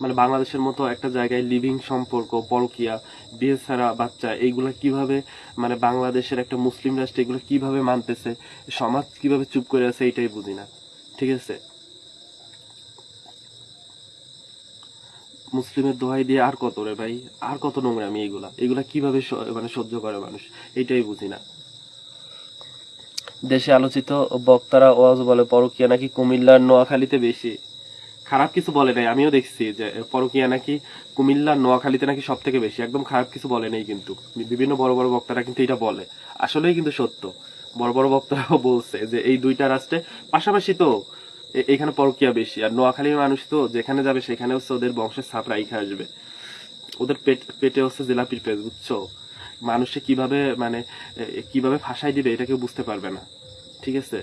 মানে বাংলাদেশের মতো একটা জায়গায় লিভিং সম্পর্ক, পরকিয়া, বিয়ে ছাড়া বাচ্চা, এইগুলা কীভাবে মানে বাংলাদেশের একটা মুসলিম রাষ্ট্র এগুলো কীভাবে মানতেছে, সমাজ কীভাবে চুপ করে আছে এইটাই বুঝি না। ঠিক আছে? মুসলিমের দোহাই দিয়ে আর কত রে ভাই? আর কত নোংরামি এইগুলা এগুলা কীভাবে মানে সহ্য করে মানুষ? এইটাই বুঝি না। দেশে আলোচিত বক্তারা ওয়াজ বলে, পরকিয়া নাকি কুমিল্লার নোয়াখালীতে বেশি। খারাপ কিছু বলে নাই, আমিও দেখছি যে পরকিয়া নাকি কুমিল্লার নোয়াখালীতে নাকি সব থেকে বেশি। একদম খারাপ কিছু বলে নেই কিন্তু। বিভিন্ন বড় বড় বক্তারা কিন্তু এটা বলে। আসলেই কিন্তু সত্য। বড় বড় বক্তারাও বলছে যে, এই দুইটা রাষ্ট্রে, পাশাপাশি তো এখানে পরকিয়া বেশি। আর নোয়াখালীর মানুষ তো যেখানে যাবে সেখানে হচ্ছে ওদের বংশের ছাপ রাইখা আসবে। ওদের পেট, পেটে হচ্ছে জিলাপির পেট, বুঝছ? মানুষে কীভাবে মানে কীভাবে ফাঁসাই দিবে, এটা কেউ বুঝতে পারবে না। ঠিক আছে?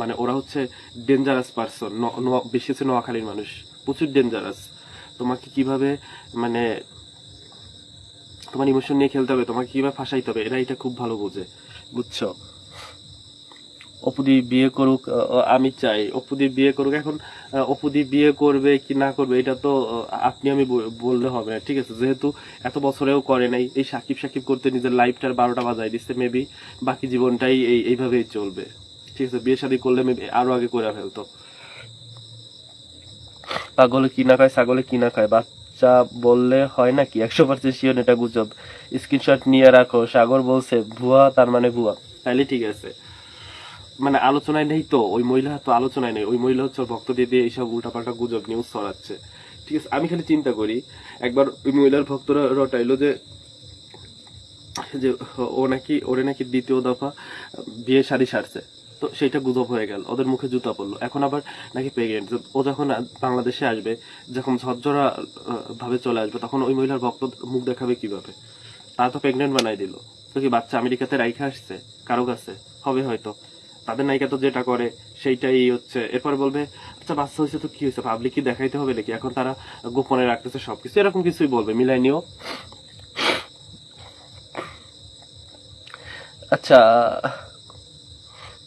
মানে ওরা হচ্ছে ডেঞ্জারাস পারসন বেশি হচ্ছে নোয়াখালীর মানুষ। প্রচুর ডেঞ্জারাস তোমাকে কীভাবে মানে তোমার ইমোশন নিয়ে খেলতে হবে, তোমাকে কীভাবে ফাঁসাইতে হবে, এরা এটা খুব ভালো বোঝে। বুঝছ? অপুদি বিয়ে করুক আমি চাই। অপুদি বিয়ে করুক, এখন অপুদি বিয়ে করবে কি না করবে, এটা তো আপনি আমি বললে হবে না, ঠিক আছে? যেহেতু এত বছরেও করে নাই, এই সাকিব সাকিব করতে নিজের লাইফটার বারোটা বাজায় দিচ্ছে মেবি বাকি জীবনটাই এই, এইভাবেই চলবে। ঠিক আছে বিয়ে শাদী করলে মেবি আরও আগে করে ফেলতো। পাগলে কি না খায় ছাগলে কি না খায়? বাচ্চা বললে হয় নাকি? একশো পার্সেন্ট শিওর এটা গুজব। স্ক্রিনশট নিয়ে রাখো। সাগর বলছে ভুয়া তার মানে ভুয়া। তাইলে ঠিক আছে। মানে আলোচনায় নেই তো ওই মহিলা তো আলোচনায় নেই। ওই মহিলা হচ্ছে ওর ভক্তদের দিয়ে এইসব উল্টাপাল্টা গুজব নিউজ ছড়াচ্ছে। ঠিক আছে আমি খালি চিন্তা করি একবার ওই মহিলার ভক্তরা রটাইলো যে যে ও নাকি ওরে নাকি দ্বিতীয় দফা বিয়ে শাড়ি সারছে। তো সেটা গুজব হয়ে গেল। ওদের মুখে জুতা পড়ল এখন আবার নাকি প্রেগনেন্ট ও যখন বাংলাদেশে আসবে, যখন ঝরঝরা ভাবে চলে আসবে, তখন ওই মহিলার ভক্ত মুখ দেখাবে কীভাবে? তারা তো প্রেগনেন্ট বানাই দিল। তো কি বাচ্চা আমেরিকাতে রাইখা আসছে? কারও কাছে? হবে হয়তো। তাদের নায়িকা তো যেটা করে, সেইটাই হচ্ছে। এরপর বলবে আচ্ছা বাচ্চা হয়েছে তো কি হয়েছে? পাবলিক কি দেখাইতে হবে নাকি? এখন তারা গোপনে রাখতেছে সবকিছু। এরকম কিছুই বলবে। মিলাই নিও। আচ্ছা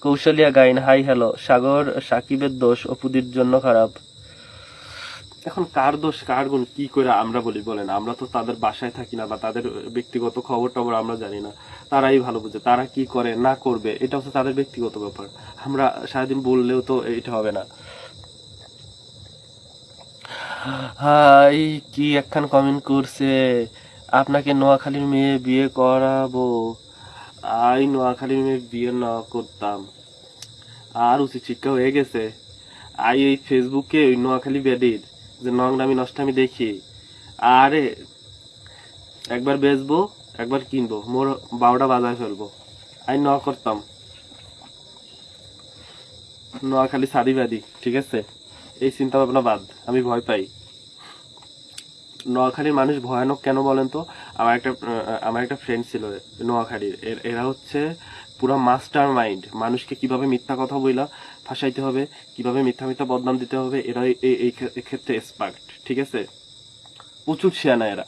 কৌশলিয়া গাইন, হাই, হ্যালো, সাগর, সাকিবের দোষ অপুদির জন্য খারাপ। এখন কার দোষ, কার গুণ, কি করে আমরা বলি, বলেন? আমরা তো তাদের বাসায় থাকি না বা তাদের ব্যক্তিগত খবর টবর আমরা জানি না। তারাই ভালো বুঝে, তারা কি করে, না করবে, এটা হচ্ছে তাদের ব্যক্তিগত ব্যাপার। আমরা সারাদিন বললেও তো এটা হবে না। হাই, কি একখান কমেন্ট করছে? আপনাকে নোয়াখালীর মেয়ে বিয়ে করাবো। আই নোয়াখালীর মেয়ে বিয়ে না করতাম। আর উচিত শিক্ষা হয়ে গেছে। আই এই ফেসবুকে ওই নোয়াখালী বেডির যে নোংরামি নষ্টামি দেখি। আরে, একবার বেচবো, একবার কিনবো, মোর বারোটা বাজায় ফেলব। আই ন করতাম। নোয়াখালী সাদিবাদি ঠিক আছে? এই চিন্তা ভাবনা বাদ, আমি ভয় পাই। নোয়াখালীর মানুষ ভয়ানক কেন বলেন তো? আমার একটা আমার একটা ফ্রেন্ড ছিল নোয়াখালীর। এরা হচ্ছে পুরো মাস্টার মাইন্ড মানুষকে কীভাবে মিথ্যা কথা বইলা ফাঁসাইতে হবে, কীভাবে মিথ্যা মিথ্যা বদনাম দিতে হবে এরা এই ক্ষেত্রে এক্সপার্ট ঠিক আছে? প্রচুর শিয়ানা এরা।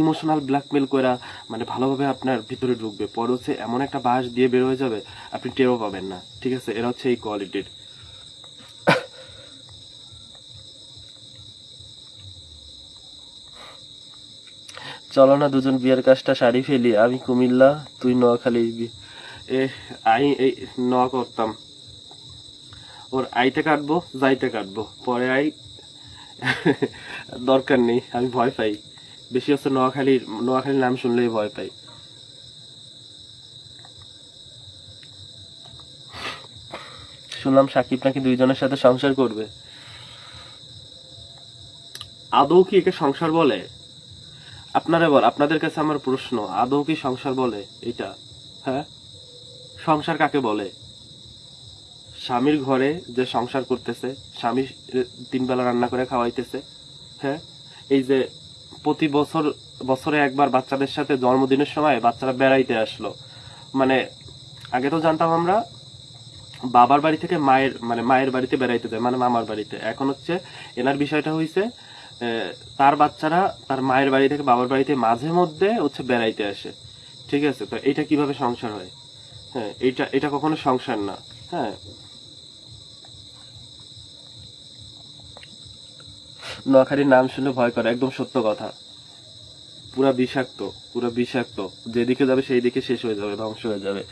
ইমোশনাল ব্ল্যাকমেল করা মানে ভালোভাবে আপনার ভিতরে ঢুকবে। পরে হচ্ছে এমন একটা বাস দিয়ে বের হয়ে যাবে, আপনি টেরও পাবেন না, ঠিক আছে? এরা হচ্ছে এই কোয়ালিটির চলো না দুজন বিয়ের কাজটা সারি ফেলি। আমি কুমিল্লা, তুই নোয়াখালী এ, আই, এই, নোয়া করতাম। ওর আইতে কাটবো, যাইতে কাটবো। পরে আই, দরকার নেই, আমি ভয় পাই। বেশি হচ্ছে নোয়াখালীর নোয়াখালীর নাম শুনলেই ভয় পাই। শুনলাম সাকিব নাকি দুইজনের সাথে সংসার করবে। আদৌ কি একে সংসার বলে? আপনারা বল, আপনাদের কাছে আমার প্রশ্ন, আদৌ কি সংসার বলে এটা? হ্যাঁ? সংসার কাকে বলে? স্বামীর ঘরে যে সংসার করতেছে, স্বামী তিন বেলা রান্না করে খাওয়াইতেছে হ্যাঁ? এই যে প্রতি বছর, বছরে একবার বাচ্চাদের সাথে জন্মদিনের সময় বাচ্চারা বেড়াইতে আসলো। মানে আগে তো জানতাম আমরা, বাবার বাড়ি থেকে মায়ের মানে মায়ের বাড়িতে বেড়াইতে যায় মানে মামার বাড়িতে। এখন হচ্ছে, এনার বিষয়টা হয়েছে তার বাচ্চারা তার মায়ের বাড়ি থেকে বাবার বাড়িতে মাঝে মধ্যে হচ্ছে বেড়াইতে আসে। ঠিক আছে? তো এটা কীভাবে সংসার হয়? হ্যাঁ এটা এটা কখনো সংসার না। হ্যাঁ। নোয়াখালীর নাম শুনে ভয় করে, একদম সত্য কথা। পুরা বিষাক্ত পুরা বিষাক্ত। যেদিকে যাবে সেই দিকে শেষ হয়ে যাবে, ধ্বংস হয়ে যাবে।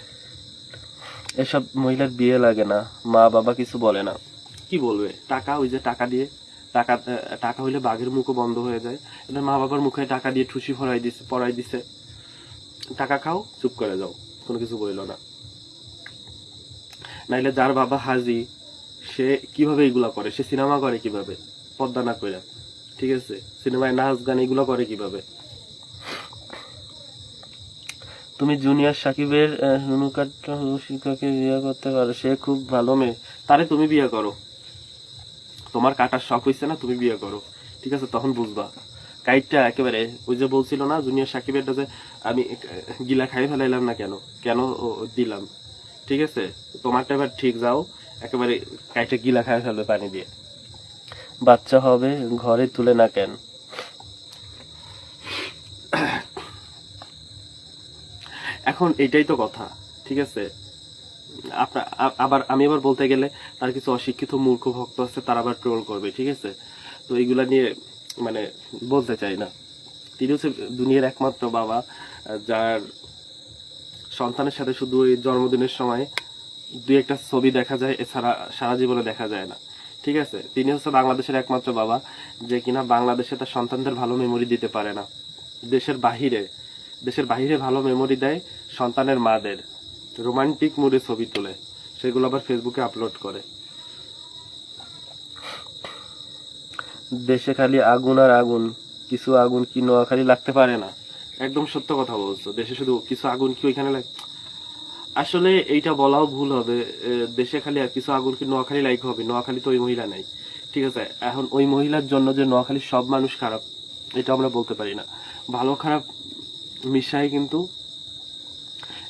এসব মহিলার বিয়ে লাগে না। মা বাবা কিছু বলে না। কি বলবে? টাকা, ওই যে টাকা দিয়ে টাকা টাকা হইলে বাঘের মুখও বন্ধ হয়ে যায়। এবার মা বাবার মুখে টাকা দিয়ে ঠুসি ফরাই দিছে পড়াই দিছে। টাকা খাও চুপ করে যাও কোনো কিছু বইল না। নাইলে যার বাবা হাজি সে কীভাবে এগুলা করে? সে সিনেমা করে কীভাবে? পদ্মা না করে ঠিক আছে? সিনেমায় নাচ গান এগুলো করে কীভাবে? তুমি জুনিয়র সাকিবের আহ, নুনুকাট্টা শিক্ষাকে বিয়ে করতে পারো সে খুব ভালো মেয়ে। তারে তুমি বিয়ে করো। তোমার কাটার শখ হয়েছে না, তুমি বিয়ে করো। ঠিক আছে, তখন বুঝবা। কাইটটা একেবারে, ওই যে বলছিল না, জুনিয়র সাকিবেরটা যে আমি গিলা খাই ফেলাইলাম না কেন? কেন দিলাম? ঠিক আছে? তোমারটা এবার ঠিক, যাও। একেবারে কাইটটা গিলা খাই ফেলবে পানি দিয়ে। বাচ্চা হবে, ঘরে তুলে না কেন? এখন এটাই তো কথা, ঠিক আছে? আবার আমি আবার বলতে গেলে তার কিছু অশিক্ষিত মূর্খ ভক্ত আছে, তারা আবার ট্রোল করবে, ঠিক আছে? তো এইগুলা নিয়ে মানে বলতে চাই না। তিনি হচ্ছে দুনিয়ার একমাত্র বাবা, যার সন্তানের সাথে শুধু ওই জন্মদিনের সময় দুই একটা ছবি দেখা যায়, এছাড়া সারা জীবনে দেখা যায় না, ঠিক আছে? তিনি হচ্ছে বাংলাদেশের একমাত্র বাবা, যে কিনা বাংলাদেশে তার সন্তানদের ভালো মেমোরি দিতে পারে না। দেশের বাহিরে দেশের বাহিরে ভালো মেমোরি দেয় সন্তানের মাদের। রোমান্টিক মুডে ছবি তোলে, সেগুলো আবার ফেসবুকে আপলোড করে। দেশে খালি আগুন আর আগুন, কিছু আগুন কি নোয়াখালী লাগতে পারে না? একদম সত্য কথা বলছো, দেশে শুধু কিছু আগুন কি ওইখানে লাগে? আসলে এইটা বলাও ভুল হবে দেশে খালি আর কিছু আগুন কি নোয়াখালী লাইক হবে নোয়াখালী তো ওই মহিলা নাই। ঠিক আছে, এখন ওই মহিলার জন্য যে নোয়াখালীর সব মানুষ খারাপ, এটা আমরা বলতে পারি না। ভালো খারাপ মিশাই কিন্তু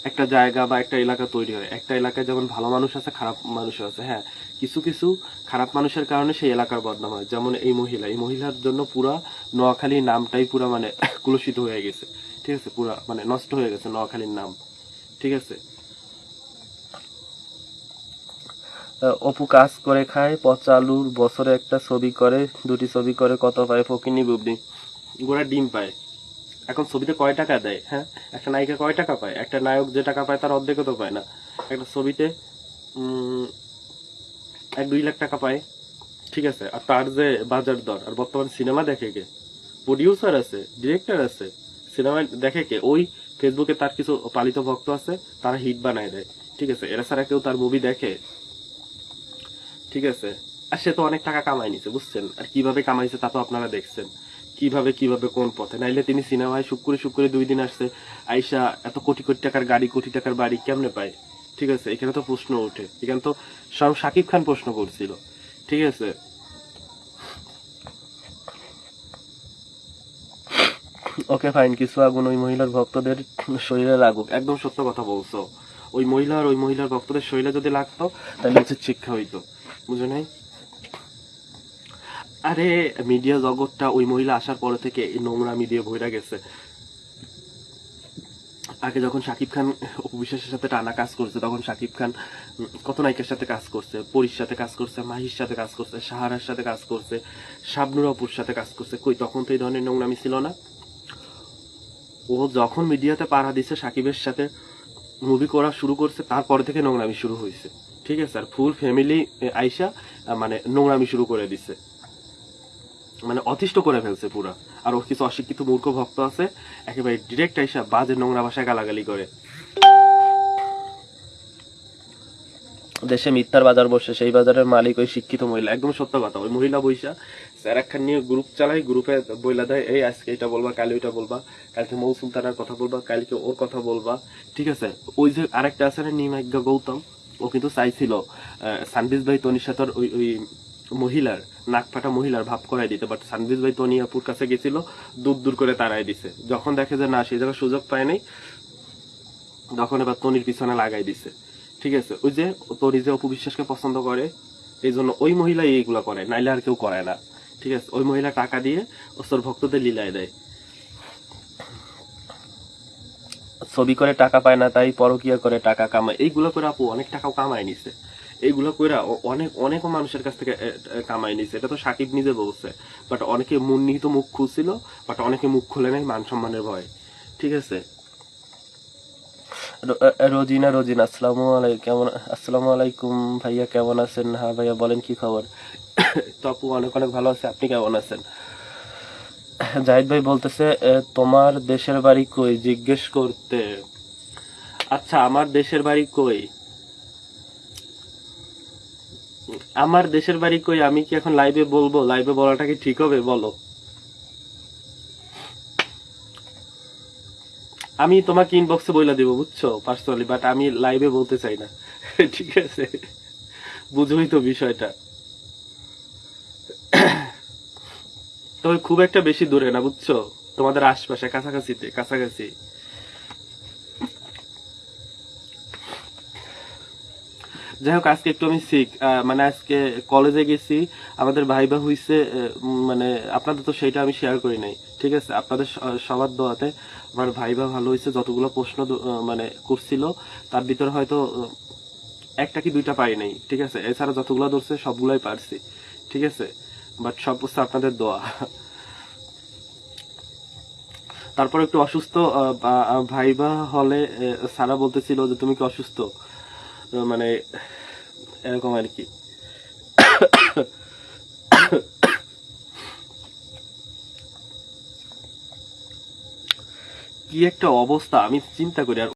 একটা জায়গা বা একটা এলাকা তৈরি হয়। একটা এলাকায় যেমন ভালো মানুষ আছে, খারাপ মানুষ আছে হ্যাঁ। কিছু কিছু খারাপ মানুষের কারণে সেই এলাকার বদনাম হয়। যেমন এই মহিলা। এই মহিলার জন্য পুরা নোয়াখালীর নামটাই পুরা মানে কুলসিত হয়ে গেছে। ঠিক আছে? পুরা মানে নষ্ট হয়ে গেছে নোয়াখালীর নাম। ঠিক আছে? অপু কাজ করে খায় পচা আলুর বছরে একটা ছবি করে, দুটি ছবি করে, কত পায়? ফকিনি বুবনি গোড়া ডিম পায়। এখন ছবিতে কয় টাকা দেয় হ্যাঁ? একটা নায়িকা কয় টাকা পায়? একটা নায়ক যে টাকা পায় তার অর্ধেকও তো পায় না। একটা ছবিতে এক দুই লাখ টাকা পায়। ঠিক আছে? আর তার যে বাজার দর, আর বর্তমান সিনেমা দেখে কে? প্রডিউসার আছে ডিরেক্টর আছে, সিনেমা দেখে কে? ওই ফেসবুকে তার কিছু পালিত ভক্ত আছে, তারা হিট বানায় দেয়। ঠিক আছে? এরা ছাড়া কেউ তার মুভি দেখে। ঠিক আছে? আর সে তো অনেক টাকা কামাই নিছে, বুঝছেন? আর কীভাবে কামাইছে তা তো আপনারা দেখছেন। কীভাবে কীভাবে, কোন পথে? নাইলে তিনি সিনেমায় শুক্রে শুক্রে দুই দিন আসছে। আইসা এত কোটি কোটি টাকার গাড়ি, কোটি টাকার বাড়ি কেমনে পায়? ঠিক আছে, এখানে তো প্রশ্ন ওঠে। এখানে তো সব সাকিব খান প্রশ্ন করছিল। ঠিক আছে। ওকে, ফাইন, কিছু আগুন ওই মহিলার ভক্তদের শরীরে লাগুক। একদম সত্য কথা বলছো। ওই মহিলার ওই মহিলার ভক্তদের শরীরে যদি লাগতো, তাহলে উচিত শিক্ষা হইতো। বুঝো নাই? আরে মিডিয়া জগৎটা ওই মহিলা আসার পরে থেকে এই নোংরামি দিয়ে ভইরা গেছে। আগে যখন শাকিব খান অপবিশ্বাসের সাথে টানা কাজ করছে, তখন শাকিব খান কত নায়িকার সাথে কাজ করছে? পরির সাথে কাজ করছে, মাহির সাথে কাজ করছে, সাহারার সাথে কাজ করছে, শাবনুর অপুর সাথে কাজ করছে। কই, তখন তো এই ধরনের নোংরামি ছিল না? ও যখন মিডিয়াতে পাড়া দিছে সাকিবের সাথে মুভি করা শুরু করছে, তারপরে থেকে নোংরামি শুরু হয়েছে ঠিক আছে? আর ফুল ফ্যামিলি আইসা মানে নোংরামি শুরু করে দিছে। মানে অতিষ্ঠ করে ফেলছে পুরা। আর ওর কিছু অশিক্ষিত মূর্খ ভক্ত আছে, একেবারে ডিরেক্ট আইসা বাজে নোংরা ভাষায় গালাগালি করে। দেশে মিথ্যার বাজার বসে, সেই বাজারের মালিক ওই শিক্ষিত মহিলা। একদম সত্য কথা, ওই মহিলা বৈশা স্যার একখান নিয়ে গ্রুপ চালাই গ্রুপে বইলা দেয়, এই আজকে এটা বলবা, কাল ওইটা বলবা, কালকে মৌ সুলতানার কথা বলবা, কালকে ওর কথা বলবা। ঠিক আছে, ওই যে আরেকটা আছে না, নিমাজ্ঞা গৌতম, ও কিন্তু চাইছিল সানবিজ ভাই তনির সাথে ওই ওই মহিলার, নাক ফাটা মহিলার ভাব করাই দিতে বাট সানবিজ ভাই তনি আপুর কাছে গেছিল, দূর দূর করে তাড়াই দিছে। যখন দেখে যে না সেই জায়গায় সুযোগ পায় নাই, তখন এবার তনির পিছনে লাগাই দিছে। ঠিক আছে? ওই যে তনি যে অপু বিশ্বাসকে পছন্দ করে, এই জন্য ওই মহিলাই এইগুলা করে, নাইলে আর কেউ করে না। ঠিক আছে? ওই মহিলা টাকা দিয়ে ওর ভক্তদের লীলায় দেয়। ছবি করে টাকা পায় না, তাই পরকিয়া করে টাকা কামায়। এইগুলো করে আপু অনেক টাকাও কামায় নিছে। এইগুলো কইরা অনেক অনেক মানুষের কাছ থেকে কামাই নিছে। এটা তো সাকিব নিজে বলছে। বাট অনেকে মন নিহিত মুখ খুলছিল বাট অনেকে মুখ খুলে নাই মান সম্মানের ভয়। ঠিক আছে? রোজিনা রোজিনা আসসালামু আলাইকুম কেমন আসসালামু আলাইকুম ভাইয়া কেমন আছেন? হ্যাঁ ভাইয়া বলেন কি খবর? তো আপু অনেক অনেক ভালো আছে। আপনি কেমন আছেন? জাহিদ ভাই বলতেছে তোমার দেশের বাড়ি কই? জিজ্ঞেস করতে। আচ্ছা আমার দেশের বাড়ি কই? আমার দেশের বাড়ি কই? আমি কি এখন লাইভে বলব? লাইভে বলাটা কি ঠিক হবে? বলো। আমি তোমাকে ইনবক্সে বইলা দিব, বুঝছ? পার্সোনালি বাট আমি লাইভে বলতে চাই না। ঠিক আছে? বুঝোই তো বিষয়টা। তবে খুব একটা বেশি দূরে না, বুঝছ? তোমাদের আশপাশে, কাছাকাছিতে, কাছাকাছি। যাই হোক আজকে একটু আমি শিখ মানে আজকে কলেজে গেছি, আমাদের ভাইবা হইছে মানে আপনাদের তো সেটা আমি শেয়ার করি নাই, ঠিক আছে? আপনাদের সবার দোয়াতে আমার ভাইবা ভালো হয়েছে যতগুলো প্রশ্ন মানে করছিল, তার ভিতরে হয়তো একটা কি দুইটা পাই নাই, ঠিক আছে? এছাড়া যতগুলো ধরছে, সবগুলাই পারছি, ঠিক আছে? বাট সব হচ্ছে আপনাদের দোয়া। তারপর একটু অসুস্থ ভাইবা হলে সারা বলতেছিল যে, তুমি কি অসুস্থ? আহ, মানে এরকম আর কি। কি একটা অবস্থা আমি চিন্তা করি আর